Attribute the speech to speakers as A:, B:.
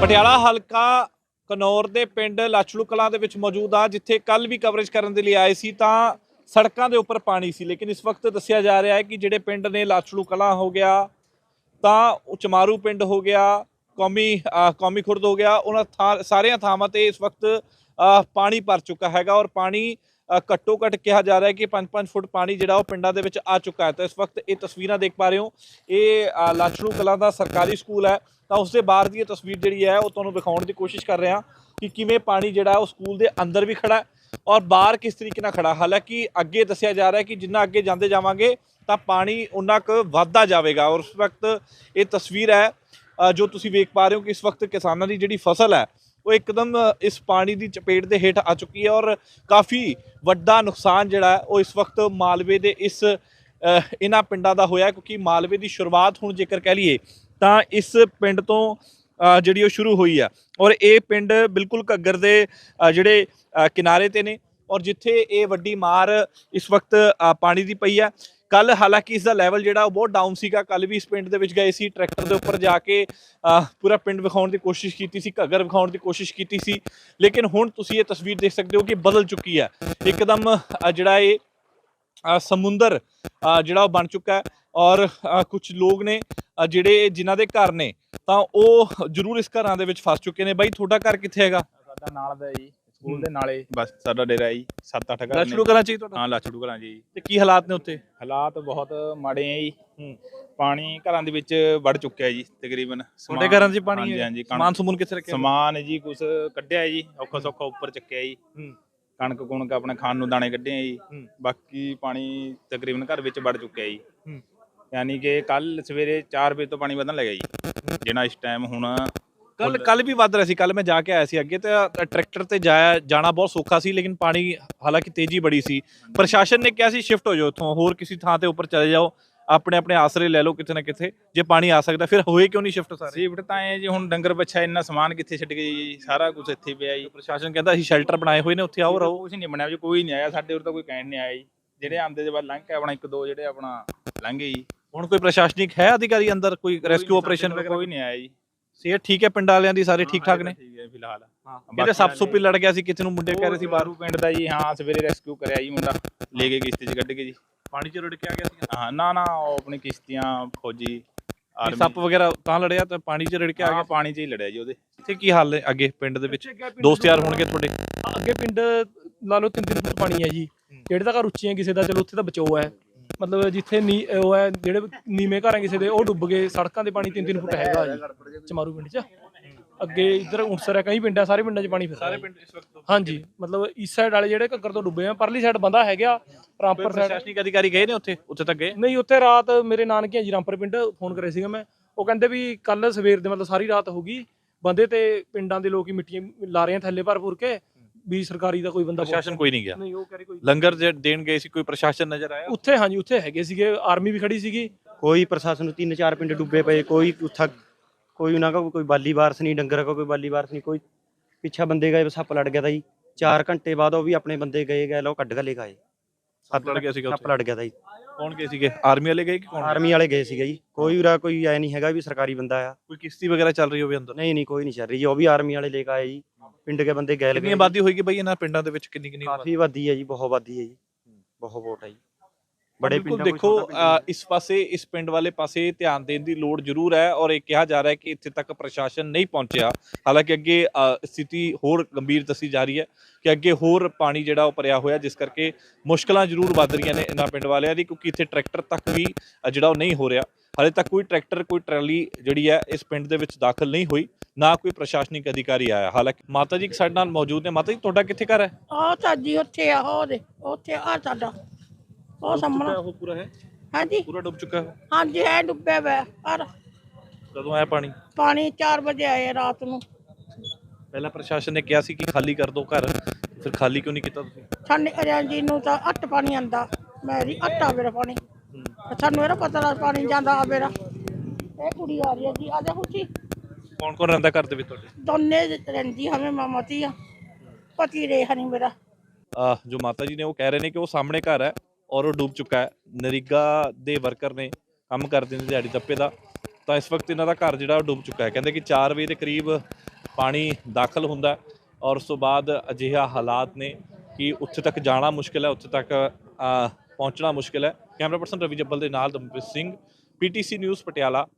A: ਪਟਿਆਲਾ ਹਲਕਾ ਕਨੌਰ ਦੇ ਪਿੰਡ ਲਾਚੜੂ ਕਲਾਂ ਦੇ ਵਿੱਚ ਮੌਜੂਦ ਆ, ਜਿੱਥੇ ਕੱਲ ਵੀ ਕਵਰੇਜ ਕਰਨ ਦੇ ਲਈ ਆਏ ਸੀ ਤਾਂ ਸੜਕਾਂ ਦੇ ਉੱਪਰ ਪਾਣੀ ਸੀ, ਲੇਕਿਨ ਇਸ ਵਕਤ ਦੱਸਿਆ ਜਾ ਰਿਹਾ ਹੈ ਕਿ ਜਿਹੜੇ ਪਿੰਡ ਨੇ ਲਾਚੜੂ ਕਲਾਂ ਹੋ ਗਿਆ, ਤਾਂ ਉਹ ਚਮਾਰੂ ਪਿੰਡ ਹੋ ਗਿਆ, ਕੌਮੀ ਕੌਮੀ ਖੁਰਦ ਹੋ ਗਿਆ, ਉਹਨਾਂ ਥਾਂ, ਸਾਰੀਆਂ ਥਾਵਾਂ ਤੇ ਇਸ ਵਕਤ ਪਾਣੀ ਭਰ ਚੁੱਕਾ ਹੈਗਾ ਔਰ ਪਾਣੀ ਘੱਟੋ ਘੱਟ ਕਿਹਾ ਜਾ ਰਿਹਾ ਹੈ ਕਿ 5-5 ਫੁੱਟ ਪਾਣੀ ਜਿਹੜਾ ਉਹ ਪਿੰਡਾਂ ਦੇ ਵਿੱਚ ਆ ਚੁੱਕਾ ਹੈ। ਤਾਂ ਇਸ ਵਕਤ ਇਹ ਤਸਵੀਰਾਂ ਦੇਖ ਪਾ ਰਹੇ ਹੋ। ਇਹ, ਅਹ ਕਲਾਂ ਦਾ ਸਰਕਾਰੀ ਸਕੂਲ ਹੈ। ਤਾਂ ਉਸ ਦੇ ਬਾਹਰ ਦੀ ਇਹ ਤਸਵੀਰ ਜਿਹੜੀ ਹੈ, ਉਹ ਤੁਹਾਨੂੰ ਦਿਖਾਉਣ ਦੀ ਕੋਸ਼ਿਸ਼ ਕਰ ਰਿਹਾ ਕਿ ਕਿਵੇਂ ਪਾਣੀ ਜਿਹੜਾ ਉਹ ਸਕੂਲ ਦੇ ਅੰਦਰ ਵੀ ਖੜਾ ਔਰ ਬਾਹਰ ਕਿਸ ਤਰੀਕੇ ਨਾਲ ਖੜਾ ਹਾਲਾਂਕਿ ਅੱਗੇ ਦੱਸਿਆ ਜਾ ਰਿਹਾ ਕਿ ਜਿੰਨਾ ਅੱਗੇ ਜਾਂਦੇ ਜਾਵਾਂਗੇ, ਤਾਂ ਪਾਣੀ ਉਨਾ ਕੁ ਵੱਧਦਾ ਜਾਵੇਗਾ ਔਰ ਉਸ ਵਕਤ ਇਹ ਤਸਵੀਰ ਹੈ ਜੋ ਤੁਸੀਂ ਵੇਖ ਪਾ ਰਹੇ ਹੋ ਕਿ ਇਸ ਵਕਤ ਕਿਸਾਨਾਂ ਦੀ ਜਿਹੜੀ ਫਸਲ ਹੈ, ਉਹ ਇੱਕਦਮ ਇਸ ਪਾਣੀ ਦੀ ਚਪੇਟ ਦੇ ਹੇਠ ਆ ਚੁੱਕੀ ਹੈ ਔਰ ਕਾਫੀ ਵੱਡਾ ਨੁਕਸਾਨ ਜਿਹੜਾ ਉਹ ਇਸ ਵਕਤ ਮਾਲਵੇ ਦੇ ਇਸ ਇਹਨਾਂ ਪਿੰਡਾਂ ਦਾ ਹੋਇਆ ਕਿਉਂਕਿ ਮਾਲਵੇ ਦੀ ਸ਼ੁਰੂਆਤ ਹੁਣ ਜੇਕਰ ਕਹਿ ਲਈਏ ਤਾਂ ਇਸ ਪਿੰਡ ਤੋਂ ਜਿਹੜੀ ਉਹ ਸ਼ੁਰੂ ਹੋਈ ਆ। ਔਰ ਇਹ ਪਿੰਡ ਬਿਲਕੁਲ ਘੱਗਰ ਦੇ ਜਿਹੜੇ ਕਿਨਾਰੇ ਤੇ ਨੇ। ਔਰ ਜਿੱਥੇ ਇਹ ਵੱਡੀ ਮਾਰ ਇਸ ਵਕਤ ਪਾਣੀ ਦੀ ਪਈ ਹੈ ਕੱਲ ਹਾਲਾਂਕਿ ਇਸ ਦਾ ਲੈਵਲ ਜਿਹੜਾ ਉਹ ਬਹੁਤ ਡਾਊਨ ਸੀਗਾ। ਕੱਲ ਵੀ ਇਸ ਪਿੰਡ ਦੇ ਵਿੱਚ ਗਏ ਸੀ। ਟਰੈਕਟਰ ਦੇ ਉੱਪਰ ਜਾ ਕੇ ਪੂਰਾ ਪਿੰਡ ਵਿਖਾਉਣ ਦੀ ਕੋਸ਼ਿਸ਼ ਕੀਤੀ ਸੀ। ਘੱਗਰ ਵਿਖਾਉਣ ਦੀ ਕੋਸ਼ਿਸ਼ ਕੀਤੀ ਸੀ। ਲੇਕਿਨ ਹੁਣ ਤੁਸੀਂ ਇਹ ਤਸਵੀਰ ਦੇਖ ਸਕਦੇ ਹੋ ਕਿ ਬਦਲ ਚੁੱਕੀ ਹੈ ਇੱਕਦਮ ਜਿਹੜਾ ਇਹ ਸਮੁੰਦਰ ਜਿਹੜਾ ਉਹ ਬਣ ਚੁੱਕਾ ਹੈ। ਔਰ ਕੁਝ ਲੋਕ ਨੇ ਜਿਹੜੇ ਜਿਨ੍ਹਾਂ ਦੇ ਘਰ ਨੇ ਤਾਂ ਉਹ ਜ਼ਰੂਰ ਇਸ ਘਰਾਂ ਦੇ ਵਿੱਚ ਫਸ ਚੁੱਕੇ ਨੇ। ਬਾਈ ਤੁਹਾਡਾ ਘਰ ਕਿੱਥੇ ਹੈਗਾ?
B: ਸਾਡਾ ਨਾਲ ਦਾ ਜੀ ਸਕੂਲ ਦੇ ਨਾਲੇ। ਬਸ ਸਾਡਾ ਡੇਰਾ ਜੀ 7-8 ਘਰ
A: ਲਾਚੜੂ
B: ਨੇ।
A: ਕਰਾਂ ਚਾਹੀਏ ਤੁਹਾਡਾ?
B: ਹਾਂ ਲਾਚੜੂ ਘਰਾਂ ਜੀ
A: ਤੇ ਕੀ ਹਾਲਾਤ ਨੇ ਉੱਥੇ?
B: ਹਾਲਾਤ ਬਹੁਤ ਮਾੜੇ ਆ ਜੀ।
A: ਹੂੰ।
B: ਪਾਣੀ ਘਰਾਂ ਦੇ ਵਿੱਚ ਵੜ ਚੁੱਕਿਆ ਹੈ ਜੀ ਤਕਰੀਬਨ।
A: ਤੁਹਾਡੇ ਘਰਾਂ 'ਚ ਪਾਣੀ ਹੈ?
B: ਹਾਂਜੀ
A: ਸਮਾਨ ਸਮੂਨ ਕਿੱਥੇ ਰੱਖਿਆ?
B: ਸਮਾਨ ਜੀ ਕੁਛ ਕੱਢਿਆ ਜੀ ਔਖਾ ਸੌਖਾ ਉੱਪਰ ਚੱਕਿਆ ਜੀ।
A: ਹੂੰ।
B: ਕਣਕ ਕੁਣਕ ਆਪਣੇ ਖਾਣ ਨੂੰ ਦਾਣੇ ਕੱਢੇ ਆ ਜੀ।
A: ਹੂੰ।
B: ਬਾਕੀ ਪਾਣੀ ਤਕਰੀਬਨ ਘਰ ਵਿੱਚ ਵੜ ਚੁੱਕਿਆ ਜੀ।
A: ਹੂੰ।
B: ਯਾਨੀ ਕਿ ਕੱਲ ਸਵੇਰੇ 4 ਵਜੇ ਤੋਂ ਪਾਣੀ ਵਧਣ ਲੱਗਾ ਜੀ। ਜਿਹੜਾ ਇਸ ਟਾਈਮ ਹੁਣ
A: ਕੱਲ ਕੱਲ ਵੀ ਵੱਧ ਰਿਹਾ ਸੀ। ਕੱਲ ਮੈਂ ਜਾ ਕੇ ਆਇਆ ਸੀ ਅੱਗੇ ਤੇ ਟਰੈਕਟਰ ਤੇ ਜਾਇਆ ਜਾਣਾ ਬਹੁਤ ਸੌਖਾ ਸੀ ਲੇਕਿਨ ਪਾਣੀ ਹਾਲਾਂਕਿ ਤੇਜ਼ੀ ਬੜੀ ਸੀ। ਪ੍ਰਸ਼ਾਸਨ ਨੇ ਕਿਹਾ ਸੀ ਸ਼ਿਫਟ ਹੋ ਜਾਓ ਇੱਥੋਂ। ਹੋਰ ਕਿਸੇ ਥਾਂ ਤੇ ਉੱਪਰ ਚਲੇ ਜਾਓ। ਆਪਣੇ ਆਪਣੇ ਆਸਰੇ ਲੈ ਲਓ ਕਿਤੇ ਨਾ ਕਿਤੇ। ਜੇ ਪਾਣੀ ਆ ਸਕਦਾ ਫਿਰ ਹੋਏ ਕਿਉਂ ਨਹੀਂ ਸ਼ਿਫਟ ਸਾਰੇ?
B: ਸੀਫਟ ਤਾਂ ਇਹ ਜੀ ਹੁਣ ਡੰਗਰ ਬੱਛਾ ਇੰਨਾ ਸਮਾਨ ਕਿੱਥੇ ਛੱਡ ਗਏ ਜੀ? ਸਾਰਾ ਕੁਝ ਇੱਥੇ ਪਿਆ ਜੀ।
A: ਪ੍ਰਸ਼ਾਸਨ ਕਹਿੰਦਾ ਅਸੀਂ ਸ਼ੈਲਟਰ ਬਣਾਏ ਹੋਏ ਨੇ ਉੱਥੇ ਆਓ ਰਹੋ।
B: ਕੁਝ ਨਹੀਂ ਬਣਿਆ ਜੀ ਕੋਈ ਨਹੀਂ ਆਇਆ। ਸਾਡੇ ਉਰ ਤਾਂ ਕੋਈ ਕਹਿਣ ਨਹੀਂ ਆਇਆ ਜੀ। ਜਿਹੜੇ ਆਂਦੇ ਦੇ ਬਾਅਦ ਲੰਘ ਕੇ ਆਪਣਾ ਇੱਕ ਦੋ ਜਿਹੜੇ ਆਪਣਾ ਲੰਘੇ ਜੀ।
A: ਹੁਣ ਕੋਈ ਪ੍ਰਸ਼ਾਸਨਿਕ ਹੈ ਅਧਿਕਾਰੀ ਅੰਦਰ? ਕੋਈ ਰੈਸਕਿਊ ਆਪਰੇਸ਼ਨ ਵਗੈਰਾ?
B: ਕੋਈ ਨਹੀਂ ਆਇਆ ਜੀ।
A: ਸਿਹਤ ਠੀਕ ਹੈ ਪਿੰਡ ਵਾਲਿਆਂ ਦੀ ਸਾਰੇ ਠੀਕ ਠਾਕ ਨੇ?
B: ਠੀਕ ਹੈ ਫਿਲਹਾਲ।
A: ਕਿਤੇ ਸੱਪ ਸੁੱਪੀ ਲੜ ਗਿਆ ਸੀ ਕਿਸੇ ਨੂੰ ਮੁੰਡੇ ਕਹਿ ਰਹੇ ਸੀ
B: ਬਾਰੂ ਪਿੰਡ ਦਾ ਜੀ ਹਾਂ ਸਵੇਰੇ ਰੈਸਕਿਊ ਕਰਿਆ ਜੀ ਮੁੰਡਾ ਲੈ ਕੇ ਕਿਸ਼ਤੀ 'ਚ ਕੱਢ ਕੇ ਜੀ।
A: ਪਾਣੀ ਚ ਰੁੜ ਕੇ ਆ ਗਿਆ ਸੀ?
B: ਹਾਂ ਨਾ ਨਾ ਉਹ ਆਪਣੀ ਕਿਸ਼ਤੀਆਂ ਫੌਜੀ ਆਰਮੀ।
A: ਸੱਪ ਵਗੈਰਾ ਤਾਂ ਲੜਿਆ ਤਾਂ ਪਾਣੀ ਚ ਰੁੜ ਕੇ ਆ
B: ਹਾਂ
A: ਗਿਆ
B: ਪਾਣੀ 'ਚ ਹੀ ਲੜਿਆ ਜੀ ਉਹਦੇ।
A: ਇੱਥੇ ਕੀ ਹਾਲ ਨੇ ਅੱਗੇ ਪਿੰਡ ਦੇ ਵਿੱਚ? ਦੋਸਤ ਯਾਰ ਹੋਣਗੇ ਤੁਹਾਡੇ?
C: ਅੱਗੇ ਪਿੰਡ ਲਾ ਲਓ ਤਿੰਨ ਤਿੰਨ ਫੁੱਟ ਪਾਣੀ ਹੈ ਜੀ। ਜਿਹੜੇ ਤਾਂ ਘਰ ਉੱਚੇ ਹੈ ਕਿਸੇ ਦਾ ਚਲੋ ਉੱਥੇ ਤਾਂ ਬਚਾਓ ਹੈ। ਮਤਲਬ ਜਿੱਥੇ ਨੀ ਉਹ ਹੈ ਜਿਹੜੇ ਨੀਵੇਂ ਘਰ ਕਿਸੇ ਦੇ ਉਹ ਡੁੱਬ ਗਏ ਸੜਕਾਂ ਤੇ ਪਾਣੀ ਤਿੰਨ ਤਿੰਨ ਫੁੱਟ ਹੈਗਾ ਜੀ ਚਮਾਰੂ ਪਿੰਡ 'ਚ। ਅੱਗੇ ਇੱਧਰ ਉਣਸਰ ਹੈ ਕਈ ਪਿੰਡ ਹੈ ਸਾਰੇ ਪਿੰਡਾਂ 'ਚ ਪਾਣੀ ਫਿਰ ਸਾਰੇ ਪਿੰਡ
A: ਇਸ ਵਕਤ
C: ਹਾਂਜੀ ਮਤਲਬ ਇਸ ਸਾਈਡ ਵਾਲੇ ਜਿਹੜੇ ਘੱਗਰ ਤੋਂ ਡੁੱਬੇ ਆ ਪਰਲੀ ਸਾਈਡ ਬੰਦਾ ਹੈਗਾ ਰਾਮਪੁਰ ਸਾਈਡ
A: ਪ੍ਰਸ਼ਾਸਨਿਕ ਅਧਿਕਾਰੀ ਗਏ ਨੇ ਉੱਥੇ ਉੱਥੇ ਤੱਕ ਗਏ?
C: ਨਹੀਂ ਉੱਥੇ ਰਾਤ ਮੇਰੇ ਨਾਨਕੇ ਜੀ ਰਾਮਪੁਰ ਪਿੰਡ ਫੋਨ ਕਰੇ ਸੀਗਾ ਮੈਂ। ਉਹ ਕਹਿੰਦੇ ਵੀ ਕੱਲ ਸਵੇਰ ਦੇ ਮਤਲਬ ਸਾਰੀ ਰਾਤ ਹੋ ਗਈ ਬੰਦੇ ਤੇ ਪਿੰਡਾਂ ਦੇ ਲੋਕ ਹੀ ਮਿੱਟੀਆਂ ਲਾ ਰਹੇ ਆ ਥੱਲੇ ਭਰ ਭੁਰ ਕੇ। ਵੀ ਸਰਕਾਰੀ ਦਾ ਕੋਈ ਬੰਦਾ
A: ਪ੍ਰਸ਼ਾਸਨ ਕੋਈ ਨਹੀਂ ਗਿਆ।
C: ਨਹੀਂ ਉਹ ਕਹਿ ਰਹੀ ਕੋਈ
A: ਲੰਗਰ ਜੇ ਦੇਣ ਗਏ ਸੀ ਕੋਈ ਪ੍ਰਸ਼ਾਸਨ ਨਜ਼ਰ ਆਇਆ?
C: ਉੱਥੇ ਹਾਂਜੀ ਉੱਥੇ ਹੈਗੇ ਸੀਗੇ ਆਰਮੀ ਵੀ ਖੜੀ ਸੀਗੀ।
D: ਕੋਈ ਪ੍ਰਸ਼ਾਸਨ ਨੂੰ ਤਿੰਨ ਚਾਰ ਪਿੰਡ ਡੁੱਬੇ ਪਏ ਕੋਈ ਉੱਥਾ ਕੋਈ ਉਹਨਾਂ ਦਾ ਕੋਈ ਬਾਲੀ ਵਾਰਸ ਨਹੀਂ ਡੰਗਰ ਕੋਈ ਬਾਲੀ ਵਾਰਸ ਨਹੀਂ ਕੋਈ ਪਿੱਛਾ ਬੰਦੇ ਗਏ ਸੱਪ ਲੜ ਗਿਆ ਤਾ ਜੀ। 4 ਘੰਟੇ ਬਾਅਦ ਉਹ ਵੀ ਆਪਣੇ ਬੰਦੇ ਗਏ ਗਏ ਲੋ ਕੱਢ ਕੇ ਲੈ ਗਏ
A: ਸੱਪ ਲੜ ਗਿਆ ਸੀਗਾ
D: ਸੱਪ ਲੜ ਗਿਆ ਤਾ ਜੀ।
A: ਕੌਣ ਗਏ ਸੀਗੇ? ਆਰਮੀ ਵਾਲੇ ਗਏ ਕਿ ਕੌਣ
D: ਆਰਮੀ ਵਾਲੇ ਗਏ ਸੀਗੇ ਜੀ। ਕੋਈ ਉਰਾ ਕੋਈ ਐ ਨਹੀਂ ਹੈਗਾ ਵੀ ਸਰਕਾਰੀ ਬੰਦਾ ਆ।
A: ਕੋਈ ਕਿਸ਼ਤੀ ਵਗੈਰਾ ਚੱਲ ਰਹੀ ਹੋਵੇ ਅੰਦਰ?
D: ਨਹੀਂ ਨਹੀਂ ਕੋਈ ਨਹੀਂ ਚੱਲ ਰਹੀ ਜੀ ਉਹ ਵੀ ਆਰਮੀ ਵਾਲੇ ਲੈ ਕੇ ਆਏ ਜੀ। ਪਿੰਡ ਕੇ ਬੰਦੇ ਗਏ
A: ਕਿੰਨੀ
D: ਲਗੇ
A: ਆਬਾਦੀ ਹੋਏਗੀ ਬਈ ਇਹਨਾਂ ਪਿੰਡਾਂ ਦੇ ਵਿੱਚ ਕਿੰਨੀ ਕਿੰਨੀ
D: ਕਾਫੀ ਆਬਾਦੀ ਹੈ ਜੀ ਬਹੁਤ ਆਬਾਦੀ ਹੈ ਜੀ। ਬਹੁਤ ਵੋਟ ਹੈ ਜੀ। ਬੜੇ
A: ਬਿਲਕੁਲ ਦੇਖੋ ਇਸ ਪਾਸੇ ਇਸ ਪਿੰਡ ਵਾਲੇ ਪਾਸੇ ਧਿਆਨ ਦੇਣ ਦੀ ਲੋੜ ਜ਼ਰੂਰ ਹੈ ਔਰ ਇਹ ਕਿਹਾ ਜਾ ਰਿਹਾ ਹੈ ਕਿ ਇੱਥੇ ਤੱਕ ਪ੍ਰਸ਼ਾਸਨ ਨਹੀਂ ਪਹੁੰਚਿਆ। ਹਾਲਾਂਕਿ ਅੱਗੇ ਸਥਿਤੀ ਹੋਰ ਗੰਭੀਰ ਦੱਸੀ ਜਾ ਰਹੀ ਹੈ ਕਿ ਅੱਗੇ ਹੋਰ ਪਾਣੀ ਜਿਹੜਾ ਉਹ ਭਰਿਆ ਹੋਇਆ ਜਿਸ ਕਰਕੇ ਮੁਸ਼ਕਲਾਂ ਜ਼ਰੂਰ ਵੱਧ ਰਹੀਆਂ ਨੇ ਇਹਨਾਂ ਪਿੰਡ ਵਾਲਿਆਂ ਦੀ ਕਿਉਂਕਿ ਇੱਥੇ ਟਰੈਕਟਰ ਤੱਕ ਵੀ ਜਿਹੜਾ ਉਹ ਨਹੀਂ ਹੋ ਰਿਹਾ। ਹਾਲੇ ਤੱਕ ਕੋਈ ਟਰੈਕਟਰ ਕੋਈ ਟਰਾਲੀ ਜਿਹੜੀ ਹੈ ਇਸ ਪਿੰਡ ਦੇ ਵਿੱਚ ਦਾਖਲ ਨਹੀਂ ਹੋਈ ਨਾ ਕੋਈ ਪ੍ਰਸ਼ਾਸਨਿਕ ਅਧਿਕਾਰੀ ਆਇਆ। ਹਾਲਾਂਕਿ ਮਾਤਾ ਜੀ ਸਾਡੇ ਨਾਲ ਮੌਜੂਦ ਨੇ। ਮਾਤਾ ਜੀ ਤੁਹਾਡਾ ਕਿੱਥੇ ਘਰ ਹੈ?
E: ਉਹ ਸਾਡੀ ਉੱਥੇ ਆ ਉਹ ਦੇ ਉੱਥੇ ਆ ਸਾਡਾ। ਉਹ ਸਾਹਮਣਾ।
A: ਉਹ ਪੂਰਾ ਹੈ?
E: ਹਾਂਜੀ।
A: ਪੂਰਾ ਡੁੱਬ ਚੁੱਕਾ ਹੈ
E: ਹਾਂਜੀ ਹੈ ਡੁੱਬੇ ਵੇ ਪਰ
A: ਕਦੋਂ ਆਇਆ ਪਾਣੀ?
E: ਪਾਣੀ 4 ਵਜੇ ਆਏ ਰਾਤ ਨੂੰ।
A: ਪਹਿਲਾਂ ਪ੍ਰਸ਼ਾਸਨ ਨੇ ਕਿਹਾ ਸੀ ਕਿ ਖਾਲੀ ਕਰ ਦਿਓ ਘਰ ਫਿਰ ਖਾਲੀ ਕਿਉਂ ਨਹੀਂ ਕੀਤਾ ਤੁਸੀਂ?
E: ਸਾਡੇ ਅਰਿਆਂ ਜੀ ਨੂੰ ਤਾਂ ਅੱਟ ਪਾਣੀ ਆਂਦਾ ਮੇਰੀ ਅੱਟ ਆ ਮੇਰਾ ਪਾਣੀ। ਸਾਨੂੰ ਇਹਦਾ ਪਤਾ ਲੱਗ ਪਾਣੀ ਜਾਂਦਾ ਆ ਮੇਰਾ। ਇਹ ਕੁੜੀ ਆ ਰਹੀ ਹੈ ਜੀ ਆ ਜੀ।
A: ਕੌਣ ਕੌਣ ਰਹਿੰਦਾ ਘਰ ਦੇ ਵਿੱਚ ਤੁਹਾਡੇ?
E: ਦੋਨੇ ਰਹਿੰਦੀ ਹਮੇ ਮਾਮਤੀ ਆ। ਪਤੀ ਰੇ ਹਨੀ ਮੇਰਾ।
A: ਜੋ ਮਾਤਾ ਜੀ ਨੇ ਉਹ ਕਹਿ ਰਹੇ ਨੇ ਕਿ ਉਹ ਸਾਹਮਣੇ ਘਰ ਹੈ। ਔਰ ਉਹ ਡੁੱਬ ਚੁੱਕਾ ਹੈ। ਨਰੀਗਾ ਦੇ ਵਰਕਰ ਨੇ ਕੰਮ ਕਰਦੇ ਨੇ ਦਿਹਾੜੀ ਦੱਪੇ ਦਾ। ਤਾਂ ਇਸ ਵਕਤ ਇਹਨਾਂ ਦਾ ਘਰ ਜਿਹੜਾ ਉਹ ਡੁੱਬ ਚੁੱਕਾ ਹੈ। ਕਹਿੰਦੇ ਕਿ 4 ਵਜੇ ਦੇ ਕਰੀਬ ਪਾਣੀ ਦਾਖਲ ਹੁੰਦਾ ਔਰ ਉਸ ਤੋਂ ਬਾਅਦ ਅਜਿਹਾ ਹਾਲਾਤ ਨੇ ਕਿ ਉੱਥੇ ਤੱਕ ਜਾਣਾ ਮੁਸ਼ਕਿਲ ਹੈ, ਉੱਥੇ ਤੱਕ ਪਹੁੰਚਣਾ ਮੁਸ਼ਕਿਲ ਹੈ। ਕੈਮਰਾ ਪਰਸਨ ਰਵੀ ਜੱਬਲ ਦੇ ਨਾਲ ਦਮਪ੍ਰੀਤ ਸਿੰਘ, ਪੀਟੀਸੀ ਨਿਊਜ਼ ਪਟਿਆਲਾ।